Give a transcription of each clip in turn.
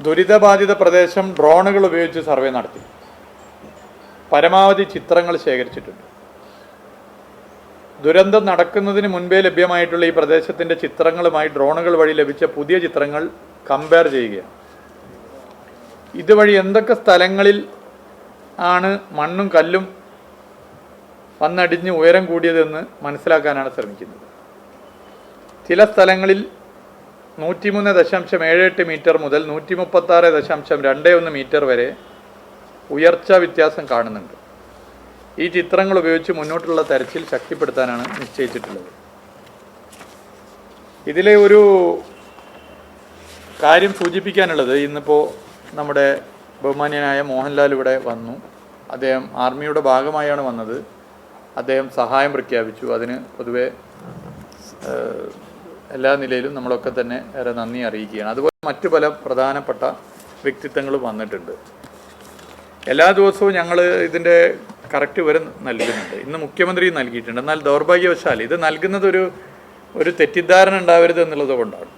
ദുരിതബാധിത പ്രദേശം ഡ്രോണുകൾ ഉപയോഗിച്ച് സർവേ നടത്തി. പരമാവധി ചിത്രങ്ങൾ ശേഖരിച്ചിട്ടുണ്ട്. ദുരന്തം നടക്കുന്നതിന് മുൻപേ ലഭ്യമായിട്ടുള്ള ഈ പ്രദേശത്തിന്റെ ചിത്രങ്ങളുമായി ഡ്രോണുകൾ വഴി ലഭിച്ച പുതിയ ചിത്രങ്ങൾ കമ്പയർ ചെയ്യുകയാണ്. ഇതുവഴി എന്തൊക്കെ സ്ഥലങ്ങളിൽ ആണ് മണ്ണും കല്ലും വന്നടിഞ്ഞ് ഉയരം കൂടിയതെന്ന് മനസ്സിലാക്കാനാണ് ശ്രമിക്കുന്നത്. ചില സ്ഥലങ്ങളിൽ നൂറ്റിമൂന്ന് ദശാംശം ഏഴ് എട്ട് മീറ്റർ മുതൽ നൂറ്റി മുപ്പത്താറ് ദശാംശം രണ്ട് ഒന്ന് മീറ്റർ വരെ ഉയർച്ച വ്യത്യാസം കാണുന്നുണ്ട്. ഈ ചിത്രങ്ങൾ ഉപയോഗിച്ച് മുന്നോട്ടുള്ള തെരച്ചിൽ ശക്തിപ്പെടുത്താനാണ് നിശ്ചയിച്ചിട്ടുള്ളത്. ഇതിലെ ഒരു കാര്യം സൂചിപ്പിക്കാനുള്ളത് ഇന്നിപ്പോൾ നമ്മുടെ ബഹുമാന്യനായ മോഹൻലാൽ ഇവിടെ വന്നു. അദ്ദേഹം ആർമിയുടെ ഭാഗമായാണ് വന്നത്. അദ്ദേഹം സഹായം പ്രഖ്യാപിച്ചു. അതിന് പൊതുവെ എല്ലാ നിലയിലും നമ്മളൊക്കെ തന്നെ ഏറെ നന്ദി അറിയിക്കുകയാണ്. അതുപോലെ മറ്റു പല പ്രധാനപ്പെട്ട വ്യക്തിത്വങ്ങളും വന്നിട്ടുണ്ട്. എല്ലാ ദിവസവും ഞങ്ങൾ ഇതിന്റെ കറക്റ്റ് വിവരം നൽകുന്നുണ്ട്. ഇന്ന് മുഖ്യമന്ത്രി നൽകിയിട്ടുണ്ട്. എന്നാൽ ദൗർഭാഗ്യവശാൽ ഇത് നൽകുന്നത് ഒരു ഒരു തെറ്റിദ്ധാരണ ഉണ്ടാവരുത് എന്നുള്ളത് കൊണ്ടാണ്.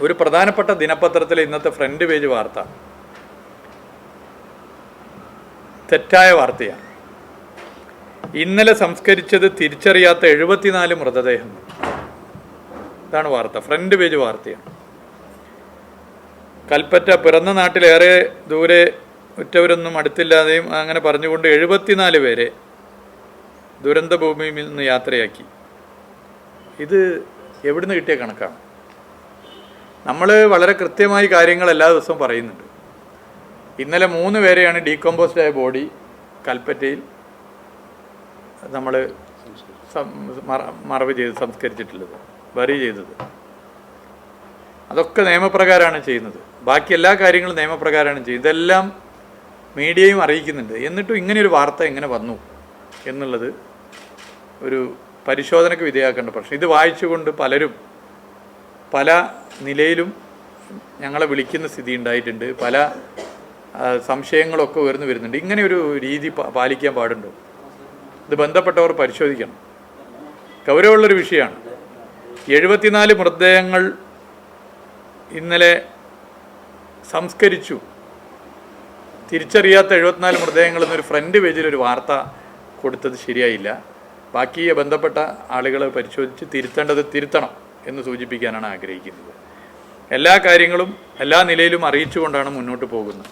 ഒരു പ്രധാനപ്പെട്ട ദിനപത്രത്തിലെ ഇന്നത്തെ ഫ്രണ്ട് പേജ് വാർത്ത. തെറ്റായ വാർത്തയാണ്. ഇന്നലെ സംസ്കരിച്ചത് തിരിച്ചറിയാത്ത എഴുപത്തിനാല് മൃതദേഹം ഇതാണ് വാർത്ത. ഫ്രണ്ട് പേജ് വാർത്തയാണ്. കൽപ്പറ്റ പിറന്ന നാട്ടിലേറെ ദൂരെ ഉറ്റവരൊന്നും അടുത്തില്ലാതെയും അങ്ങനെ പറഞ്ഞുകൊണ്ട് എഴുപത്തിനാല് പേരെ ദുരന്ത ഭൂമിയിൽ നിന്ന് യാത്രയാക്കി. ഇത് എവിടുന്ന് കിട്ടിയ കണക്കാണ്? നമ്മൾ വളരെ കൃത്യമായി കാര്യങ്ങൾ എല്ലാ ദിവസവും പറയുന്നുണ്ട്. ഇന്നലെ മൂന്ന് പേരെയാണ് ഡീകമ്പോസ്ഡ് ആയ ബോഡി കൽപ്പറ്റയിൽ നമ്മൾ മറവ് ചെയ്ത് സംസ്കരിച്ചിട്ടുള്ളത്. ബറി ചെയ്തത്. അതൊക്കെ നിയമപ്രകാരമാണ് ചെയ്യുന്നത്. ബാക്കി എല്ലാ കാര്യങ്ങളും നിയമപ്രകാരമാണ് ചെയ്യുന്നത്. ഇതെല്ലാം മീഡിയയും അറിയിക്കുന്നുണ്ട്. എന്നിട്ടും ഇങ്ങനെയൊരു വാർത്ത എങ്ങനെ വന്നു എന്നുള്ളത് ഒരു പരിശോധനയ്ക്ക് വിധേയാക്കേണ്ട പ്രശ്നം. ഇത് വായിച്ചുകൊണ്ട് പലരും പല നിലയിലും ഞങ്ങളെ വിളിക്കുന്ന സ്ഥിതി ഉണ്ടായിട്ടുണ്ട്. പല സംശയങ്ങളൊക്കെ ഉയർന്നു വരുന്നുണ്ട്. ഇങ്ങനെ ഒരു രീതി പാലിക്കാൻ പാടുണ്ടോ? ഇത് ബന്ധപ്പെട്ടവർ പരിശോധിക്കണം. ഗൗരവമുള്ളൊരു വിഷയമാണ്. എഴുപത്തിനാല് മൃതദേഹങ്ങൾ ഇന്നലെ സംസ്കരിച്ചു. തിരിച്ചറിയാത്ത എഴുപത്തിനാല് മൃതദേഹങ്ങൾ എന്നൊരു ഫ്രണ്ട് പേജിൽ ഒരു വാർത്ത കൊടുത്തത് ശരിയായില്ല. ബാക്കി ബന്ധപ്പെട്ട ആളുകളെ പരിശോധിച്ച് തിരുത്തേണ്ടത് തിരുത്തണം എന്ന് സൂചിപ്പിക്കാനാണ് ആഗ്രഹിക്കുന്നത്. എല്ലാ കാര്യങ്ങളും എല്ലാ നിലയിലും അറിയിച്ചുകൊണ്ടാണ് മുന്നോട്ട് പോകുന്നത്.